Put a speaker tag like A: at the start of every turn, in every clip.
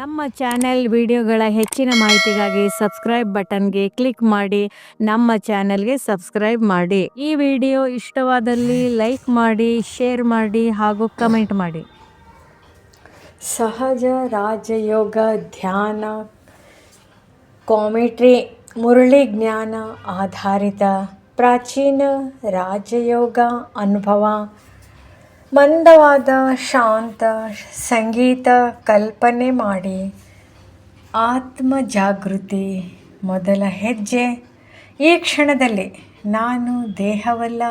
A: ನಮ್ಮ ಚಾನೆಲ್ ವಿಡಿಯೋಗಳ ಹೆಚ್ಚಿನ ಮಾಹಿತಿಗಾಗಿ ಸಬ್ಸ್ಕ್ರೈಬ್ ಬಟನ್ಗೆ ಕ್ಲಿಕ್ ಮಾಡಿ, ನಮ್ಮ ಚಾನೆಲ್ಗೆ ಸಬ್ಸ್ಕ್ರೈಬ್ ಮಾಡಿ. ಈ ವಿಡಿಯೋ ಇಷ್ಟವಾದಲ್ಲಿ ಲೈಕ್ ಮಾಡಿ, ಶೇರ್ ಮಾಡಿ ಹಾಗೂ ಕಮೆಂಟ್ ಮಾಡಿ.
B: ಸಹಜ ರಾಜಯೋಗ ಧ್ಯಾನ, ಕಾಮೆಟ್ರಿ, ಮುರಳಿ ಜ್ಞಾನ ಆಧಾರಿತ ಪ್ರಾಚೀನ ರಾಜಯೋಗ ಅನುಭವ. ಮಂದವಾದ, ಶಾಂತ, ಸಂಗೀತ ಕಲ್ಪನೆ ಮಾಡಿ. ಆತ್ಮ ಜಾಗೃತಿ ಮೊದಲ ಹೆಜ್ಜೆ. ಈ ಕ್ಷಣದಲ್ಲಿ ನಾನು ದೇಹವಲ್ಲ,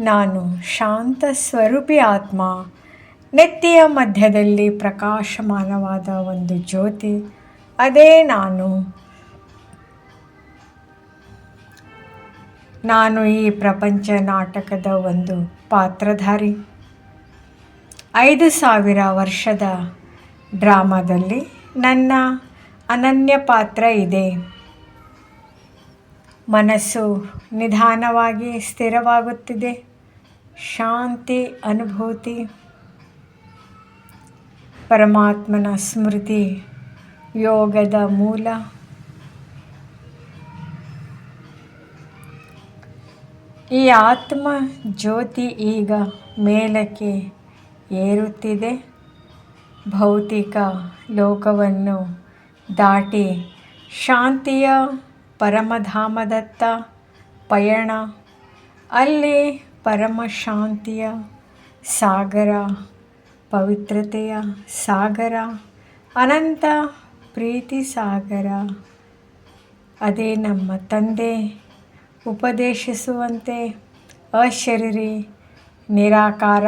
B: ನಾನು ಶಾಂತ ಸ್ವರೂಪಿ ಆತ್ಮ. ನೆತ್ತಿಯ ಮಧ್ಯದಲ್ಲಿ ಪ್ರಕಾಶಮಾನವಾದ ಒಂದು ಜ್ಯೋತಿ. ಅದೇ ನಾನು. ನಾನು ಈ ಪ್ರಪಂಚ ನಾಟಕದ ಒಂದು ಪಾತ್ರಧಾರಿ. ಐದು ಸಾವಿರ ವರ್ಷದ ಡ್ರಾಮಾದಲ್ಲಿ ನನ್ನ ಅನನ್ಯ ಪಾತ್ರ ಇದೆ. ಮನಸ್ಸು ನಿಧಾನವಾಗಿ ಸ್ಥಿರವಾಗುತ್ತಿದೆ. ಶಾಂತಿ, ಅನುಭೂತಿ, ಪರಮಾತ್ಮನ ಸ್ಮೃತಿ, ಯೋಗದ ಮೂಲ. ಈ ಆತ್ಮ ಜ್ಯೋತಿ ಈಗ ಮೇಲಕ್ಕೆ ಏರುತ್ತಿದೆ. ಭೌತಿಕ ಲೋಕವನ್ನು ದಾಟಿ ಶಾಂತಿಯ ಪರಮಧಾಮದತ್ತ ಪಯಣ. ಅಲ್ಲಿ ಪರಮ ಶಾಂತಿಯ ಸಾಗರ, ಪವಿತ್ರತೆಯ ಸಾಗರ, ಅನಂತ ಪ್ರೀತಿ ಸಾಗರ. ಅದೇ ನಮ್ಮ ತಂದೆ ಉಪದೇಶಿಸುವಂತೆ ಅಶರೀರಿ, ನಿರಾಕಾರ.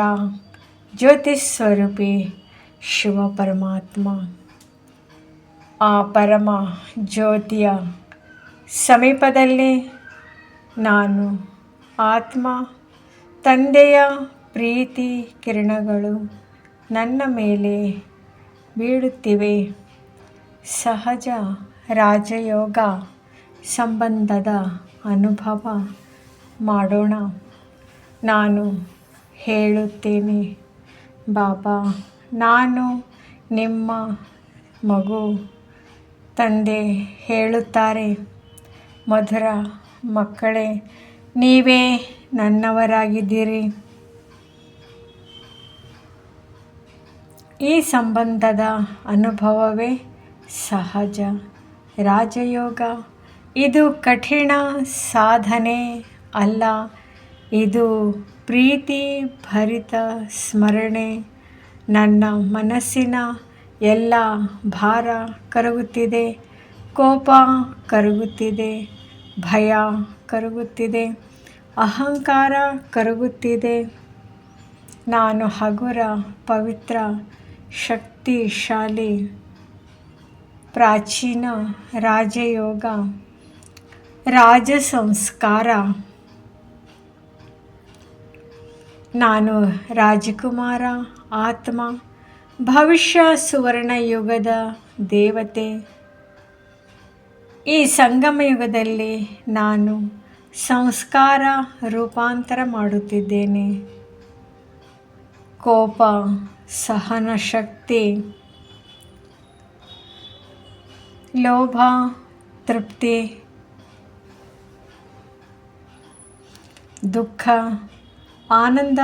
B: ಜ್ಯೋತಿ ಸ್ವರೂಪಿ ಶಿವ ಪರಮಾತ್ಮ ಆ ಪರಮ ಜ್ಯೋತಿಯ ಸಮೀಪದಲ್ಲಿ ನಾನು ಆತ್ಮ ತಂದೆಯ ಪ್ರೀತಿ ಕಿರಣಗಳು ನನ್ನ ಮೇಲೆ ಬೀಳುತ್ತಿವೆ ಸಹಜ ರಾಜಯೋಗ ಸಂಬಂಧದ ಅನುಭವ ಮಾಡೋಣ ನಾನು ಹೇಳುತ್ತೇನೆ ಬಾಬಾ, ನಾನು ನಿಮ್ಮ ಮಗು. ತಂದೆ ಹೇಳುತ್ತಾರೆ, ಮಧುರ ಮಕ್ಕಳೇ, ನೀವೇ ನನ್ನವರಾಗಿದ್ದೀರಿ. ಈ ಸಂಬಂಧದ ಅನುಭವವೇ ಸಹಜ. ರಾಜಯೋಗ, ಇದು ಕಠಿಣ ಸಾಧನೆ ಅಲ್ಲ, ಇದು ಪ್ರೀತಿ ಭರಿತ ಸ್ಮರಣೆ ನನ್ನ ಮನಸ್ಸಿನ ಎಲ್ಲ ಭಾರ ಕರಗುತ್ತಿದೆ, ಕೋಪ ಕರಗುತ್ತಿದೆ, ಭಯ ಕರಗುತ್ತಿದೆ, ಅಹಂಕಾರ ಕರಗುತ್ತಿದೆ. ನಾನು ಹಗುರ, ಪವಿತ್ರ, ಶಕ್ತಿಶಾಲಿ, ಪ್ರಾಚೀನ ರಾಜಯೋಗ, ರಾಜ ಸಂಸ್ಕಾರ. ನಾನು ರಾಜಕುಮಾರ, ಆತ್ಮ, ಭವಿಷ್ಯ ಸುವರ್ಣ ಯುಗದ ದೇವತೆ. ಈ ಸಂಗಮ ಯುಗದಲ್ಲಿ ನಾನು ಸಂಸ್ಕಾರ ರೂಪಾಂತರ ಮಾಡುತ್ತಿದ್ದೇನೆ. ಕೋಪ ಸಹನ ಶಕ್ತಿ ಲೋಭ, ತೃಪ್ತಿ, ದುಃಖ ಆನಂದ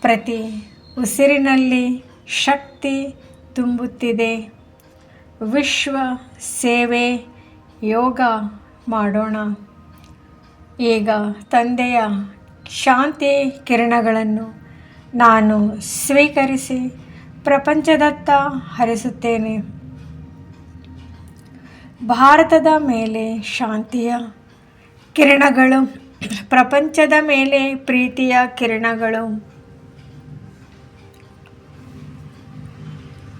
B: ಪ್ರತಿ ಉಸಿರಿನಲ್ಲಿ ಶಕ್ತಿ ತುಂಬುತ್ತಿದೆ. ವಿಶ್ವ ಸೇವೆ ಯೋಗ ಮಾಡೋಣ. ಈಗ ತಂದೆಯ ಶಾಂತಿ ಕಿರಣಗಳನ್ನು ನಾನು ಸ್ವೀಕರಿಸಿ ಪ್ರಪಂಚದತ್ತ ಹರಿಸುತ್ತೇನೆ. ಭಾರತದ ಮೇಲೆ ಶಾಂತಿಯ ಕಿರಣಗಳು. ಪ್ರಪಂಚದ ಮೇಲೆ ಪ್ರೀತಿಯ ಕಿರಣಗಳು.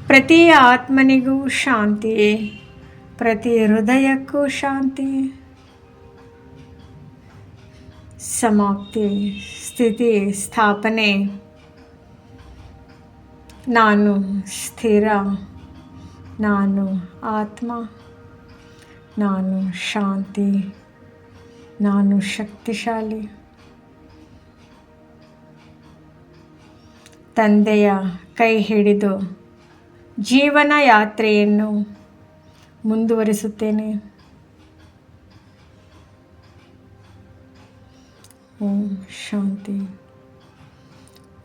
B: ಪ್ರತಿ ಆತ್ಮನಿಗೂ ಶಾಂತಿ, ಪ್ರತಿ ಹೃದಯಕ್ಕೂ ಶಾಂತಿ. ಸಮಾಪ್ತಿ, ಸ್ಥಿತಿ, ಸ್ಥಾಪನೆ. ನಾನು ಸ್ಥಿರ, ನಾನು ಆತ್ಮ, ನಾನು ಶಾಂತಿ. ನಾನು ಶಕ್ತಿಶಾಲಿ. ತಂದೆಯ ಕೈ ಹಿಡಿದು ಜೀವನ ಯಾತ್ರೆಯನ್ನು ಮುಂದುವರಿಸುತ್ತೇನೆ. ಓಂ ಶಾಂತಿ.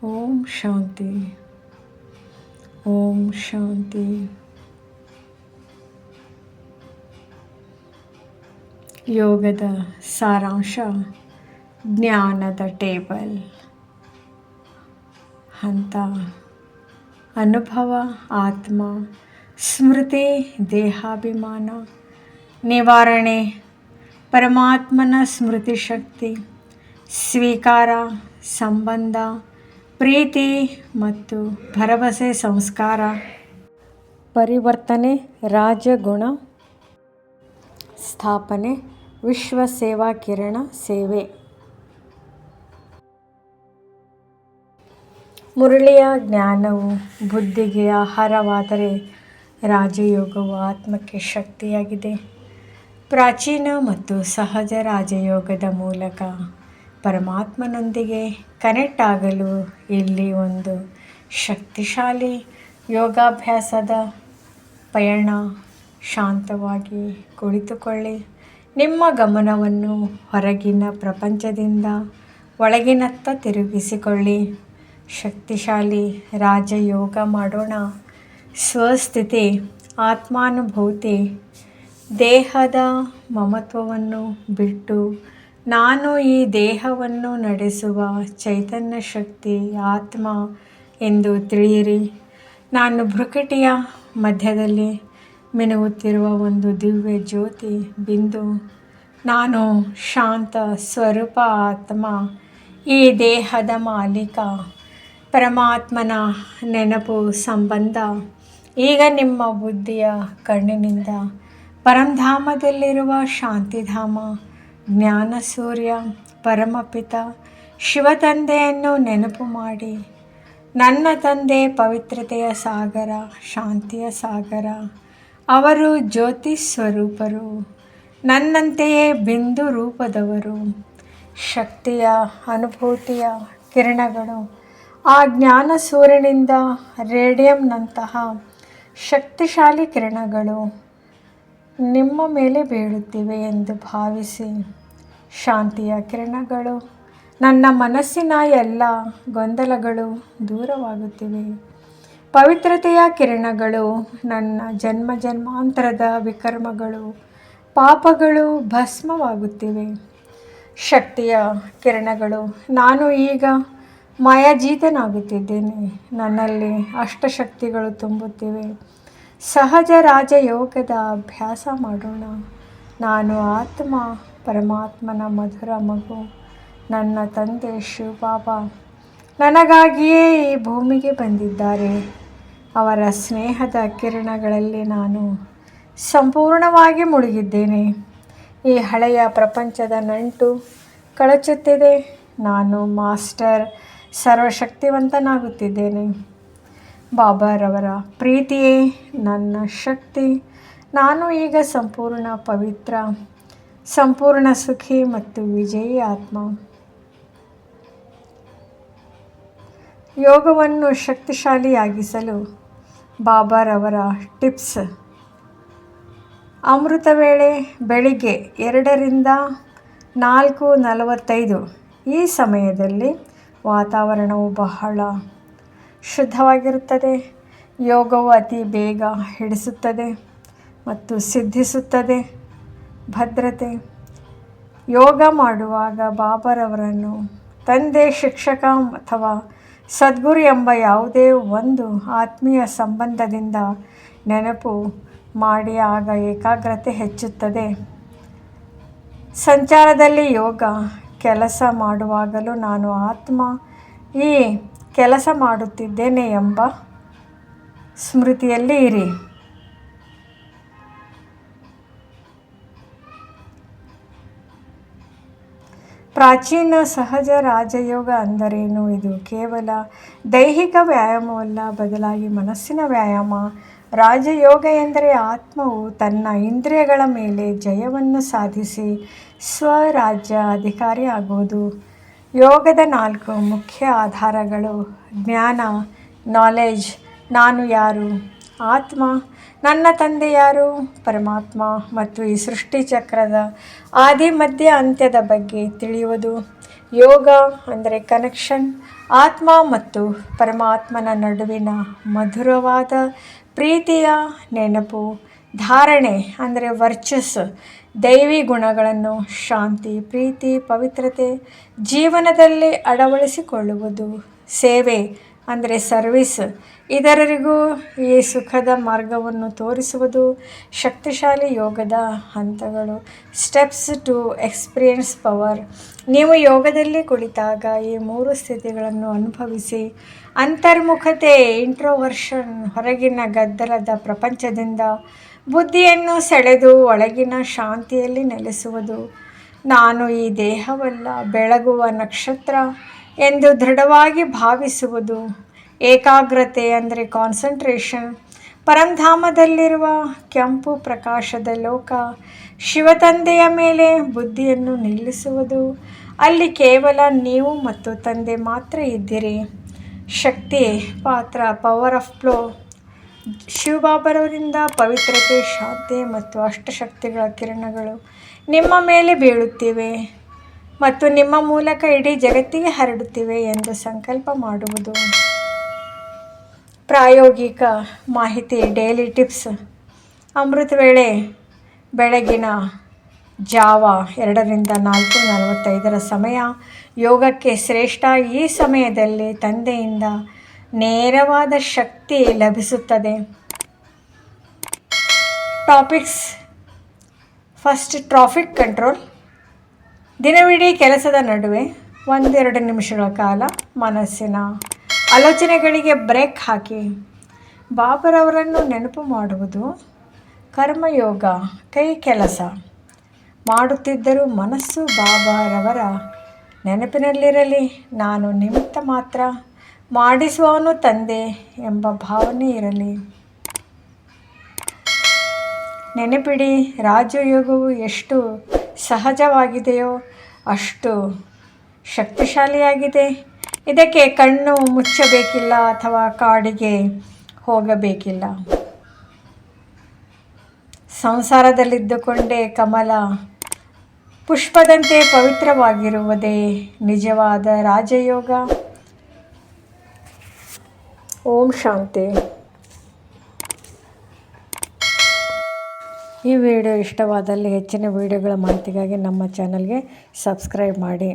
B: ಓಂ ಶಾಂತಿ. ಓಂ ಶಾಂತಿ. ಯೋಗದ ಸಾರಾಂಶ, ಜ್ಞಾನದ ಟೇಬಲ್, ಹಂತ, ಅನುಭವ, ಆತ್ಮ, ಸ್ಮೃತಿ, ದೇಹಾಭಿಮಾನ, ನಿವಾರಣೆ, ಪರಮಾತ್ಮನ ಸ್ಮೃತಿ ಶಕ್ತಿ, ಸ್ವೀಕಾರ, ಸಂಬಂಧ, ಪ್ರೀತಿ ಮತ್ತು ಭರವಸೆ ಸಂಸ್ಕಾರ. ಪರಿವರ್ತನೆ, ರಾಜಗುಣ, ಸ್ಥಾಪನೆ ವಿಶ್ವ ಸೇವಾ ಕಿರಣ ಸೇವೆ. ಮುರಳಿಯ ಜ್ಞಾನವು ಬುದ್ಧಿಗೆ ಆಹಾರವಾದರೆ ರಾಜಯೋಗವು ಆತ್ಮಕ್ಕೆ ಶಕ್ತಿಯಾಗಿದೆ. ಪ್ರಾಚೀನ ಮತ್ತು ಸಹಜ ರಾಜಯೋಗದ ಮೂಲಕ ಪರಮಾತ್ಮನೊಂದಿಗೆ ಕನೆಕ್ಟ್ ಆಗಲು ಇಲ್ಲಿ ಒಂದು ಶಕ್ತಿಶಾಲಿ ಯೋಗಾಭ್ಯಾಸದ ಪಯಣ ಶಾಂತವಾಗಿ ಕುಳಿತುಕೊಳ್ಳಿ. ನಿಮ್ಮ ಗಮನವನ್ನು ಹೊರಗಿನ ಪ್ರಪಂಚದಿಂದ ಒಳಗಿನತ್ತ ತಿರುಗಿಸಿಕೊಳ್ಳಿ. ಶಕ್ತಿಶಾಲಿ ರಾಜಯೋಗ ಮಾಡೋಣ. ಸ್ವಸ್ಥಿತಿ, ಆತ್ಮಾನುಭೂತಿ, ದೇಹದ ಮಮತ್ವವನ್ನು ಬಿಟ್ಟು ನಾನು ಈ ದೇಹವನ್ನು ನಡೆಸುವ ಚೈತನ್ಯ ಶಕ್ತಿ ಆತ್ಮ ಎಂದು ತಿಳಿಯಿರಿ. ನಾನು ಭ್ರಕಟಿಯ ಮಧ್ಯದಲ್ಲಿ ಮಿನುಗುತ್ತಿರುವ ಒಂದು ದಿವ್ಯ ಜ್ಯೋತಿ ಬಿಂದು, ನಾನು ಶಾಂತ ಸ್ವರೂಪ ಆತ್ಮ, ಈ ದೇಹದ ಮಾಲೀಕ, ಪರಮಾತ್ಮನ ನೆನಪು ಸಂಬಂಧ, ಈಗ ನಿಮ್ಮ ಬುದ್ಧಿಯ ಕಣ್ಣಿನಿಂದ ಪರಂಧಾಮದಲ್ಲಿರುವ ಶಾಂತಿಧಾಮ, ಜ್ಞಾನ ಸೂರ್ಯ, ಪರಮಪಿತ, ಶಿವತಂದೆಯನ್ನು ನೆನಪು ಮಾಡಿ. ನನ್ನ ತಂದೆ ಪವಿತ್ರತೆಯ ಸಾಗರ, ಶಾಂತಿಯ ಸಾಗರ ಅವರು ಜ್ಯೋತಿ ಸ್ವರೂಪರು. ನನ್ನಂತೆಯೇ ಬಿಂದು ರೂಪದವರು. ಶಕ್ತಿಯ, ಅನುಭೂತಿಯ ಕಿರಣಗಳು. ಆ ಜ್ಞಾನ ಸೂರ್ಯನಿಂದ ರೇಡಿಯಂನಂತಹ ಶಕ್ತಿಶಾಲಿ ಕಿರಣಗಳು ನಿಮ್ಮ ಮೇಲೆ ಬೀಳುತ್ತಿವೆ ಎಂದು ಭಾವಿಸಿ. ಶಾಂತಿಯ ಕಿರಣಗಳು. ನನ್ನ ಮನಸ್ಸಿನ ಎಲ್ಲ ಗೊಂದಲಗಳು ದೂರವಾಗುತ್ತಿವೆ. ಪವಿತ್ರತೆಯ ಕಿರಣಗಳು, ನನ್ನ ಜನ್ಮ ಜನ್ಮಾಂತರದ ವಿಕರ್ಮಗಳು, ಪಾಪಗಳು ಭಸ್ಮವಾಗುತ್ತಿವೆ. ಶಕ್ತಿಯ ಕಿರಣಗಳು, ನಾನು ಈಗ ಮಾಯಾಜೀತನಾಗುತ್ತಿದ್ದೇನೆ. ನನ್ನಲ್ಲಿ ಅಷ್ಟಶಕ್ತಿಗಳು ತುಂಬುತ್ತಿವೆ. ಸಹಜ ರಾಜಯೋಗದ ಅಭ್ಯಾಸ ಮಾಡೋಣ. ನಾನು ಆತ್ಮ, ಪರಮಾತ್ಮನ ಮಧುರ ಮಗು, ನನ್ನ ತಂದೆ ಶಿವಬಾಬಾ. ನನಗಾಗಿಯೇ ಈ ಭೂಮಿಗೆ ಬಂದಿದ್ದಾರೆ. ಅವರ ಸ್ನೇಹದ ಕಿರಣಗಳಲ್ಲಿ ನಾನು ಸಂಪೂರ್ಣವಾಗಿ ಮುಳುಗಿದ್ದೇನೆ. ಈ ಹಳೆಯ ಪ್ರಪಂಚದ ನಂಟು ಕಳಚುತ್ತಿದೆ. ನಾನು ಮಾಸ್ಟರ್ ಸರ್ವಶಕ್ತಿವಂತನಾಗುತ್ತಿದ್ದೇನೆ. ಬಾಬಾರವರ ಪ್ರೀತಿಯೇ ನನ್ನ ಶಕ್ತಿ. ನಾನು ಈಗ ಸಂಪೂರ್ಣ ಪವಿತ್ರ, ಸಂಪೂರ್ಣ ಸುಖಿ ಮತ್ತು ವಿಜಯಿ ಆತ್ಮ. ಯೋಗವನ್ನು ಶಕ್ತಿಶಾಲಿಯಾಗಿಸಲು ಬಾಬಾರವರ ಟಿಪ್ಸ್. ಅಮೃತ ವೇಳೆ ಬೆಳಿಗ್ಗೆ ಎರಡರಿಂದ ನಾಲ್ಕು ನಲವತ್ತೈದು ಈ ಸಮಯದಲ್ಲಿ ವಾತಾವರಣವು ಬಹಳ ಶುದ್ಧವಾಗಿರುತ್ತದೆ. ಯೋಗವು ಅತಿ ಬೇಗ ಹಿಡಿಸುತ್ತದೆ ಮತ್ತು ಸಿದ್ಧಿಸುತ್ತದೆ. ಭದ್ರತೆ. ಯೋಗ ಮಾಡುವಾಗ ಬಾಬರವರನ್ನು ತಂದೆ, ಶಿಕ್ಷಕ ಅಥವಾ ಸದ್ಗುರು ಎಂಬ ಯಾವುದೇ ಒಂದು ಆತ್ಮೀಯ ಸಂಬಂಧದಿಂದ ನೆನಪು ಮಾಡಿ ಆಗ ಏಕಾಗ್ರತೆ ಹೆಚ್ಚುತ್ತದೆ. ಸಂಚಾರದಲ್ಲಿ ಯೋಗ ಕೆಲಸ ಮಾಡುವಾಗಲೂ ನಾನು ಆತ್ಮ ಈ ಕೆಲಸ ಮಾಡುತ್ತಿದ್ದೇನೆ ಎಂಬ ಸ್ಮೃತಿಯಲ್ಲಿ ಇರಿ. ಪ್ರಾಚೀನ ಸಹಜ ರಾಜಯೋಗ ಅಂದರೇನು? ಇದು ಕೇವಲ ದೈಹಿಕ ವ್ಯಾಯಾಮವಲ್ಲ, ಬದಲಾಗಿ ಮನಸ್ಸಿನ ವ್ಯಾಯಾಮ. ರಾಜಯೋಗ ಎಂದರೆ ಆತ್ಮವು ತನ್ನ ಇಂದ್ರಿಯಗಳ ಮೇಲೆ ಜಯವನ್ನು ಸಾಧಿಸಿ ಸ್ವರಾಜ್ಯ ಅಧಿಕಾರಿ ಆಗುವುದು. ಯೋಗದ ನಾಲ್ಕು ಮುಖ್ಯ ಆಧಾರಗಳು ಜ್ಞಾನ ನಾಲೆಜ್ ನಾನು ಯಾರು? ಆತ್ಮ, ನನ್ನ ತಂದೆ ಯಾರು? ಪರಮಾತ್ಮ ಮತ್ತು ಈ ಸೃಷ್ಟಿ ಚಕ್ರದ ಆದಿ ಮಧ್ಯ ಅಂತ್ಯದ ಬಗ್ಗೆ ತಿಳಿಯುವುದು. ಯೋಗ ಅಂದರೆ ಕನೆಕ್ಷನ್ ಆತ್ಮ ಮತ್ತು ಪರಮಾತ್ಮನ ನಡುವಿನ ಮಧುರವಾದ ಪ್ರೀತಿಯ ನೆನಪು, ಧಾರಣೆ ಅಂದರೆ ವರ್ಚಸ್ ದೈವಿ ಗುಣಗಳನ್ನು ಶಾಂತಿ, ಪ್ರೀತಿ, ಪವಿತ್ರತೆ ಜೀವನದಲ್ಲಿ ಅಳವಡಿಸಿಕೊಳ್ಳುವುದು. ಸೇವೆ ಅಂದರೆ ಸರ್ವಿಸ್. ಇತರರಿಗೂ ಈ ಸುಖದ ಮಾರ್ಗವನ್ನು ತೋರಿಸುವುದು ಶಕ್ತಿಶಾಲಿ ಯೋಗದ ಹಂತಗಳು. ಸ್ಟೆಪ್ಸ್ ಟು ಎಕ್ಸ್ಪೀರಿಯನ್ಸ್ ಪವರ್ ನೀವು ಯೋಗದಲ್ಲಿ ಕುಳಿತಾಗ ಈ ಮೂರು ಸ್ಥಿತಿಗಳನ್ನು ಅನುಭವಿಸಿ, ಅಂತರ್ಮುಖತೆ ಇಂಟ್ರೋವರ್ಷನ್ ಹೊರಗಿನ ಗದ್ದಲದ ಪ್ರಪಂಚದಿಂದ ಬುದ್ಧಿಯನ್ನು ಸೆಳೆದು ಒಳಗಿನ ಶಾಂತಿಯಲ್ಲಿ ನೆಲೆಸುವುದು. ನಾನು ಈ ದೇಹವಲ್ಲ, ಬೆಳಗುವ ನಕ್ಷತ್ರ ಎಂದು ದೃಢವಾಗಿ ಭಾವಿಸುವುದು. ಏಕಾಗ್ರತೆ ಅಂದರೆ ಕಾನ್ಸಂಟ್ರೇಷನ್ ಪರಂಧಾಮದಲ್ಲಿರುವ ಕೆಂಪು ಪ್ರಕಾಶದ ಲೋಕ, ಶಿವತಂದೆಯ ಮೇಲೆ ಬುದ್ಧಿಯನ್ನು ನಿಲ್ಲಿಸುವುದು. ಅಲ್ಲಿ ಕೇವಲ ನೀವು ಮತ್ತು ತಂದೆ ಮಾತ್ರ ಇದ್ದೀರಿ. ಶಕ್ತಿ, ಪಾತ್ರ ಪವರ್ ಆಫ್ ಫ್ಲೋ ಶಿವಬಾಬರವರಿಂದ ಪವಿತ್ರತೆ ಶಾಂತಿ ಮತ್ತು ಅಷ್ಟಶಕ್ತಿಗಳ ಕಿರಣಗಳು ನಿಮ್ಮ ಮೇಲೆ ಬೀಳುತ್ತಿವೆ. ಮತ್ತು ನಿಮ್ಮ ಮೂಲಕ ಇಡೀ ಜಗತ್ತಿಗೆ ಹರಡುತ್ತಿವೆ ಎಂದು ಸಂಕಲ್ಪ ಮಾಡುವುದು. ಪ್ರಾಯೋಗಿಕ ಮಾಹಿತಿ ಡೈಲಿ ಟಿಪ್ಸ್ ಅಮೃತ ವೇಳೆ ಬೆಳಗಿನ ಜಾವ ಎರಡರಿಂದ ನಾಲ್ಕು ನಲವತ್ತೈದರ ಸಮಯ. ಯೋಗಕ್ಕೆ ಶ್ರೇಷ್ಠ ಈ ಸಮಯದಲ್ಲಿ ತಂದೆಯಿಂದ ನೇರವಾದ ಶಕ್ತಿ ಲಭಿಸುತ್ತದೆ. ಟಾಪಿಕ್ಸ್ ಫಸ್ಟ್ ಟ್ರಾಫಿಕ್ ಕಂಟ್ರೋಲ್ ದಿನವಿಡೀ ಕೆಲಸದ ನಡುವೆ ಒಂದೆರಡು ನಿಮಿಷಗಳ ಕಾಲ ಮನಸ್ಸಿನ ಆಲೋಚನೆಗಳಿಗೆ ಬ್ರೇಕ್ ಹಾಕಿ ಬಾಬರವರನ್ನು ನೆನಪು ಮಾಡುವುದು ಕರ್ಮಯೋಗ, ಕೈ ಕೆಲಸ. ಮಾಡುತ್ತಿದ್ದರೂ ಮನಸ್ಸು ಬಾಬಾರವರ ನೆನಪಿನಲ್ಲಿರಲಿ. ನಾನು ನಿಮಿತ್ತ ಮಾತ್ರ ಮಾಡಿಸುವವನು ತಂದೆ ಎಂಬ ಭಾವನೆ ಇರಲಿ. ನೆನಪಿಡಿ, ರಾಜಯೋಗವು ಎಷ್ಟು ಸಹಜವಾಗಿದೆಯೋ? ಅಷ್ಟು ಶಕ್ತಿಶಾಲಿಯಾಗಿದೆ. ಇದಕ್ಕೆ ಕಣ್ಣು ಮುಚ್ಚಬೇಕಿಲ್ಲ ಅಥವಾ ಕಾಡಿಗೆ ಹೋಗಬೇಕಿಲ್ಲ. ಸಂಸಾರದಲ್ಲಿದ್ದುಕೊಂಡೇ ಕಮಲ ಪುಷ್ಪದಂತೆ ಪವಿತ್ರವಾಗಿರುವುದೇ ನಿಜವಾದ ರಾಜಯೋಗ? ಓಂ ಶಾಂತಿ. ಈ ವಿಡಿಯೋ ಇಷ್ಟವಾದಲ್ಲಿ ಹೆಚ್ಚಿನ ವಿಡಿಯೋಗಳ ಮಾಹಿತಿಗಾಗಿ ನಮ್ಮ ಚಾನಲ್ಗೆ ಸಬ್ಸ್ಕ್ರೈಬ್ ಮಾಡಿ.